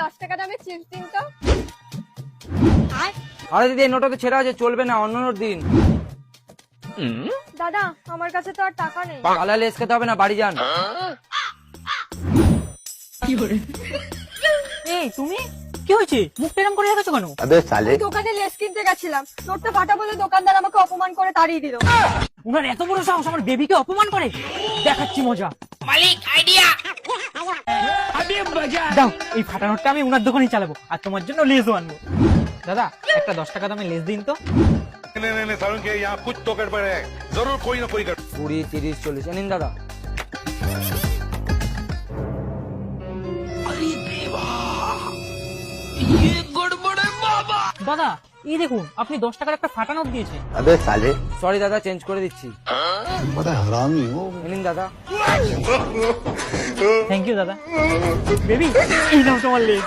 দশ টাকা দামে চিপস দিন তো আরে দিদি এই নোটটা তো ছেড়ে আছে চলবে না অন্য নোট দিন। দাদা আমার কাছে তো আর টাকা নেই। কালা লেস খেতে হবে না বাড়ি যান। এই তুমি? কি হয়েছে? মুখটা এরকম করে রেখেছো কেন? আমি দোকানে লেস কিনতে গেছিলাম। নোটটা ফাটা বলে দোকানদার আমাকে অপমান করে তাড়িয়ে দিল। উনার এত বড় সাহস আমার বেবিকে অপমান করে? দেখাচ্ছি মজা। মালিক আইডিয়া দাও এই ফাটা নোটটা আমি উনার দোকানে চালাবো আর তোমার জন্য লেজও আনবো দাদা একটা দশ টাকা দামে লেজ দিন তো नहीं नहीं नहीं सारुण के यहाँ कुछ तो गड़बड़ है जरूर कोई ना कोई गड़बड़ কুড়ি তিরিশ চল্লিশ এ নিন দাদা দাদা এই দেখুন আপনি দশ টাকার একটা ফাটা নোট দিয়েছেন সরি দাদা চেঞ্জ করে দিচ্ছি এ নিন দাদা থ্যাংক ইউ দাদা। বেবি এই নাও তোমার লেট